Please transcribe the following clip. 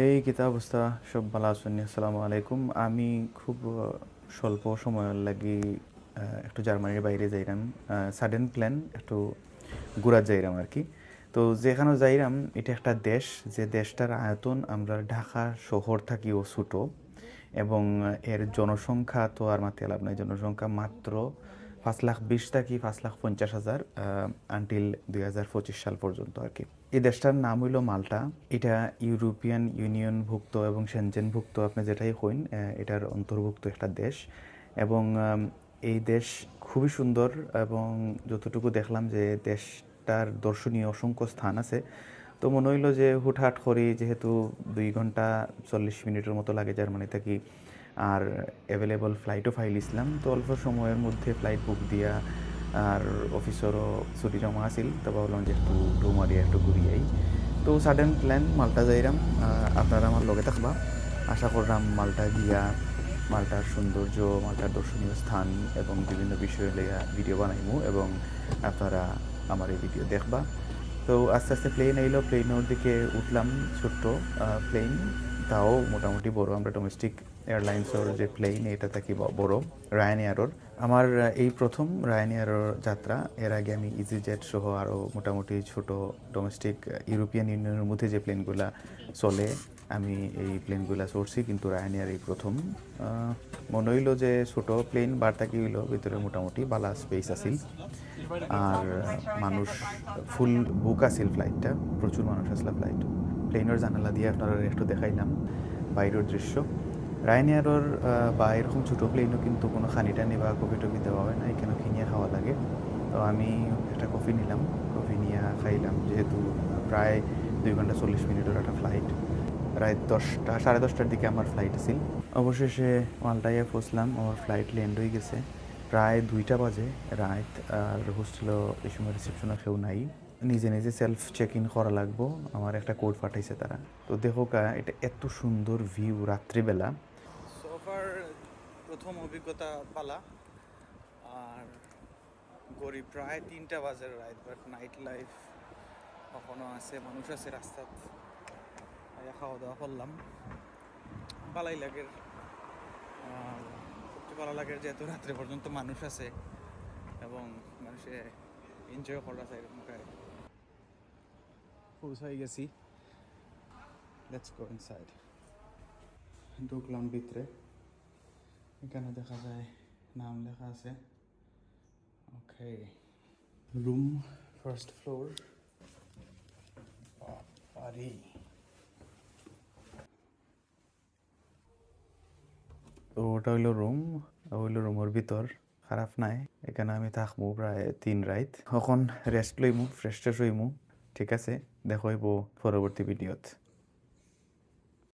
এই কিতা অবস্থা সব ভালো আছেন আসসালামু আলাইকুম। আমি খুব স্বল্প সময়ের লাগি একটু জার্মানির বাইরে যাইরাম সাডেন প্ল্যান একটু ঘুরা যাইরাম আর কি তো যেখানে যাইরাম, এটা একটা দেশ, যে দেশটার আয়তন আমরা ঢাকা শহর থাকি ও ছোটো, এবং এর জনসংখ্যা তো আর মাতে লাভ নাই। জনসংখ্যা মাত্র পাঁচ লাখ বিশ থাকি পাঁচ লাখ পঞ্চাশ হাজার আনটিল দুই হাজার পঁচিশ সাল পর্যন্ত আর কি। এই দেশটার নাম হইল মাল্টা। এটা ইউরোপিয়ান ইউনিয়নভুক্ত এবং সেনজেনভুক্ত আপনি যেটাই আহ, এটার অন্তর্ভুক্ত একটা দেশ। এবং এই দেশ খুবই সুন্দর এবং যতটুকু দেখলাম যে দেশটার দর্শনীয় অসংখ্য স্থান আছে তো মনে হইল যে হুটহাট করি যেহেতু দুই ঘণ্টা চল্লিশ মিনিটের মতো লাগে জার্মানি থাকি আর অ্যাভেলেবল ফ্লাইটও ফাইল ইসলাম। তো অল্প সময়ের মধ্যে ফ্লাইট বুক দিয়া আর অফিসেরও ছুটি জমা আছিল। তো ভাবলাম যে একটু ডুমারিয়া একটু ঘুরিয়াই তো সাডেন প্ল্যান মালটা যাইরাম। আপনারা আমার লগে থাকবা। আশা করলাম মাল্টা গিয়া মালটার সৌন্দর্য, মালটার দর্শনীয় স্থান এবং বিভিন্ন বিষয় লেগা ভিডিও বানাইমু এবং আপনারা আমার এই ভিডিও দেখবা। তো আস্তে আস্তে প্লেন এলো প্লেনের দিকে উঠলাম ছোট্ট প্লেন তাও মোটামুটি বড়। আমরা ডোমেস্টিক এয়ারলাইন্সের যে প্লেন এটা থাকি বড়? রায়ান এয়ারোর আমার, এই প্রথম রায়ান এয়ারোর যাত্রা, এর আগে আমি ইজি জেট সহ আরও মোটামুটি ছোট ডোমেস্টিক ইউরোপিয়ান ইউনিয়নের মধ্যে যে প্লেনগুলা চলে, আমি এই প্লেনগুলা চড়ছি। কিন্তু রায়ান এয়ার এই প্রথম। মনে হইল যে ছোট প্লেন বার্তা কি হইল? ভিতরে মোটামুটি বালা স্পেস আছিল। আর মানুষ ফুল বুক আছিল ফ্লাইটটা প্রচুর মানুষ আসলা ফ্লাইট প্লেনের জানালা দিয়ে আপনারা একটু দেখাইলাম বাইরের দৃশ্য। রায়নিয়ারর বা এরকম ছোটো প্লেনও কিন্তু কোনো খানি টানি বা কফি টফি দেওয়া হয় না এখানে কিনিয়ে খাওয়া লাগে। তো আমি একটা কফি নিলাম, কফি নিয়ে খাইলাম, যেহেতু প্রায় দুই ঘণ্টা চল্লিশ মিনিটের একটা ফ্লাইট রাত দশটা, সাড়ে দশটার দিকে আমার ফ্লাইট ছিল অবশেষে মালটাইয়ে পৌঁছলাম আমার ফ্লাইট ল্যান্ড হয়ে গেছে। প্রায় দুইটা বাজে, রাত, আর হোস্টেলও এই সময় রিসেপশনে কেউ নাই। নিজে নিজে সেলফ চেক ইন করা লাগবো। আমার একটা কোড পাঠাইছে তারা। তো দেখো কা, এটা এত সুন্দর ভিউ রাত্রিবেলা। সোফার প্রথম অভিজ্ঞতা পালা। আর গড়ি প্রায় তিনটা বাজের রাইত বাট নাইট লাইফ কখনো আছে, মানুষ আছে রাস্তাত। খাওয়া দাওয়া করলাম। ভালাই লাগে সবচেয়ে ভালো লাগে যেহেতু রাত্রে পর্যন্ত মানুষ আছে। এবং মানুষে এনজয় করা যায় এরকম পৌঁছাই গেছি লেটস গো ইনসাইড ঢুকলাম ভিতরে এখানে দেখা যায় নাম লেখা আছে ওকে রুম ফার্স্ট ফ্লোর বাড়ি তো ওটা হইল রুম হইল রুমের ভিতর। খারাপ নাই। এখানে আমি থাকব প্রায় তিন রাইত এখন রেস্ট লইমু ফ্রেশ ট্রেশ হইমু। ঠিক আছে দেখো পরবর্তী ভিডিওত।